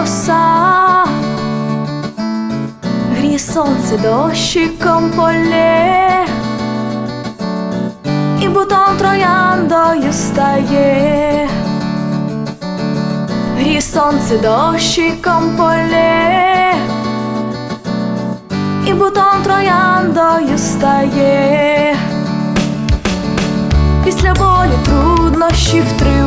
роса, грі сонце дощиком полє, і бутон трояндою стає, грі сонце дощиком полє, і бутон трояндою стає, після болю труднощів три.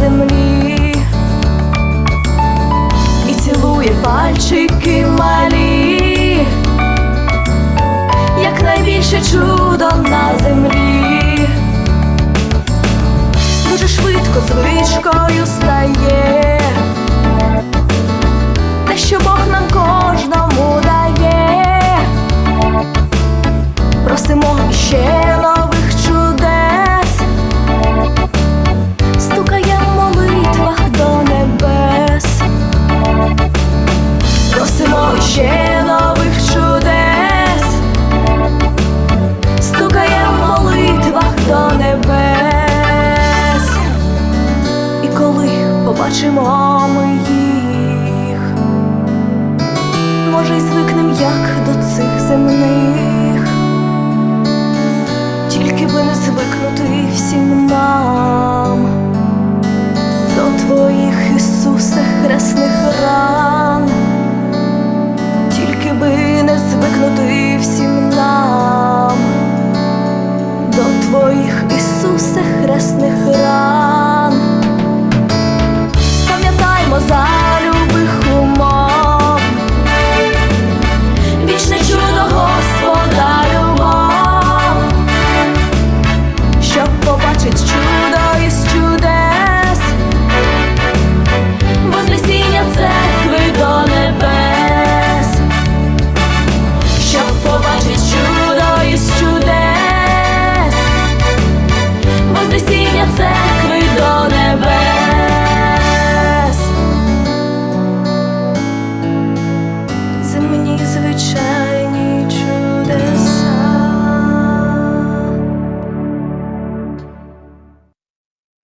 Землі, і цілує пальчики малі, як найбільше чудо на землі. Дуже швидко звичкою стає. Те, що Бог нам кожному дає, просимо ще побачимо ми їх, може, й звикнем як до цих земних, тільки би не звикнути всім нам. До твоїх Ісусе хресних